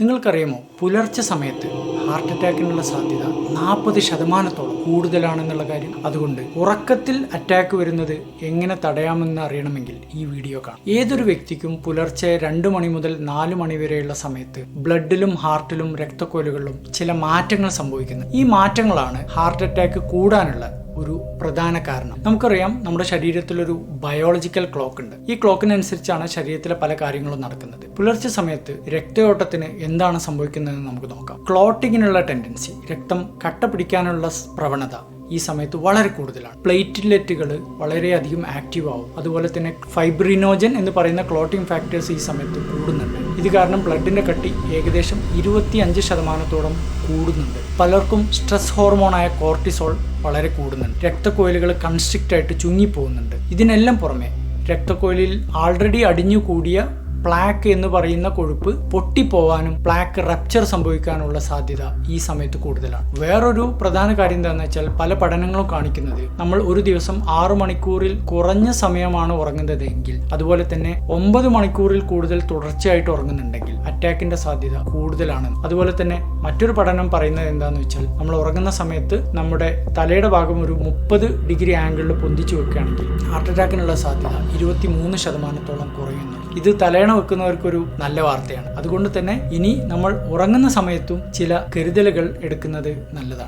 നിങ്ങൾക്കറിയാമോ പുലർച്ചെ സമയത്ത് ഹാർട്ട് അറ്റാക്കിനുള്ള സാധ്യത നാൽപ്പത് ശതമാനത്തോളം കൂടുതലാണെന്നുള്ള കാര്യം? അതുകൊണ്ട് ഉറക്കത്തിൽ അറ്റാക്ക് വരുന്നത് എങ്ങനെ തടയാമെന്ന് അറിയണമെങ്കിൽ ഈ വീഡിയോ കാണാം. ഏതൊരു വ്യക്തിക്കും പുലർച്ചെ രണ്ട് മണി മുതൽ നാല് മണി വരെയുള്ള സമയത്ത് ബ്ലഡിലും ഹാർട്ടിലും രക്തക്കോലുകളിലും ചില മാറ്റങ്ങൾ സംഭവിക്കുന്നു. ഈ മാറ്റങ്ങളാണ് ഹാർട്ട് അറ്റാക്ക് കൂടാനുള്ള ഒരു പ്രധാന കാരണം. നമുക്കറിയാം നമ്മുടെ ശരീരത്തിലൊരു ബയോളജിക്കൽ ക്ലോക്ക് ഉണ്ട്. ഈ ക്ലോക്കിനനുസരിച്ചാണ് ശരീരത്തിലെ പല കാര്യങ്ങളും നടക്കുന്നത്. പുലർച്ചെ സമയത്ത് രക്തയോട്ടത്തിന് എന്താണ് സംഭവിക്കുന്നതെന്ന് നമുക്ക് നോക്കാം. ക്ലോട്ടിങ്ങിനുള്ള ടെൻഡൻസി രക്തം കട്ട പിടിക്കാനുള്ള പ്രവണത ഈ സമയത്ത് വളരെ കൂടുതലാണ്. പ്ലേറ്റ്ലെറ്റുകൾ വളരെയധികം ആക്റ്റീവ് ആവും അതുപോലെ തന്നെ ഫൈബ്രിനോജൻ എന്ന് പറയുന്ന ക്ലോട്ടിംഗ് ഫാക്ടേഴ്സ് ഈ സമയത്ത് കൂടുന്നുണ്ട്. ഇത് കാരണം ബ്ലഡിന്റെ കട്ടി ഏകദേശം ഇരുപത്തി അഞ്ച് ശതമാനത്തോളം കൂടുന്നുണ്ട്. പലർക്കും സ്ട്രെസ് ഹോർമോണായ കോർട്ടിസോൾ വളരെ കൂടുന്നുണ്ട്. രക്തക്കോയിലുകൾ കൺസ്ട്രിക്റ്റ് ആയിട്ട് ചുങ്ങിപ്പോകുന്നുണ്ട്. ഇതിനെല്ലാം പുറമെ രക്തക്കോയിലിൽ ആൾറെഡി അടിഞ്ഞു കൂടിയ പ്ലാക്ക് എന്ന് പറയുന്ന കൊഴുപ്പ് പൊട്ടിപ്പോവാനും പ്ലാക്ക് റപ്ചർ സംഭവിക്കാനുള്ള സാധ്യത ഈ സമയത്ത് കൂടുതലാണ്. വേറൊരു പ്രധാന കാര്യം എന്താണെന്ന് വെച്ചാൽ പല പഠനങ്ങളും കാണിക്കുന്നത്. നമ്മൾ ഒരു ദിവസം ആറു മണിക്കൂറിൽ കുറഞ്ഞ സമയമാണ് ഉറങ്ങുന്നതെങ്കിൽ അതുപോലെ തന്നെ ഒമ്പത് മണിക്കൂറിൽ കൂടുതൽ തുടർച്ചയായിട്ട് ഉറങ്ങുന്നുണ്ടെങ്കിൽ അറ്റാക്കിന്റെ സാധ്യത കൂടുതലാണ്. അതുപോലെ തന്നെ മറ്റൊരു പഠനം പറയുന്നത് എന്താണെന്ന് വെച്ചാൽ നമ്മൾ ഉറങ്ങുന്ന സമയത്ത് നമ്മുടെ തലയുടെ ഭാഗം ഒരു മുപ്പത് ഡിഗ്രി ആംഗിളിൽ പൊന്തിച്ചു വെക്കുകയാണെങ്കിൽ ഹാർട്ട് അറ്റാക്കിനുള്ള സാധ്യത ഇരുപത്തി മൂന്ന് ശതമാനത്തോളം കുറയുന്നു. ഇത് തലയണ വെക്കുന്നവർക്കൊരു നല്ല വാർത്തയാണ്. അതുകൊണ്ട് തന്നെ ഇനി നമ്മൾ ഉറങ്ങുന്ന സമയത്തും ചില കരുതലുകൾ എടുക്കുന്നത് നല്ലതാണ്.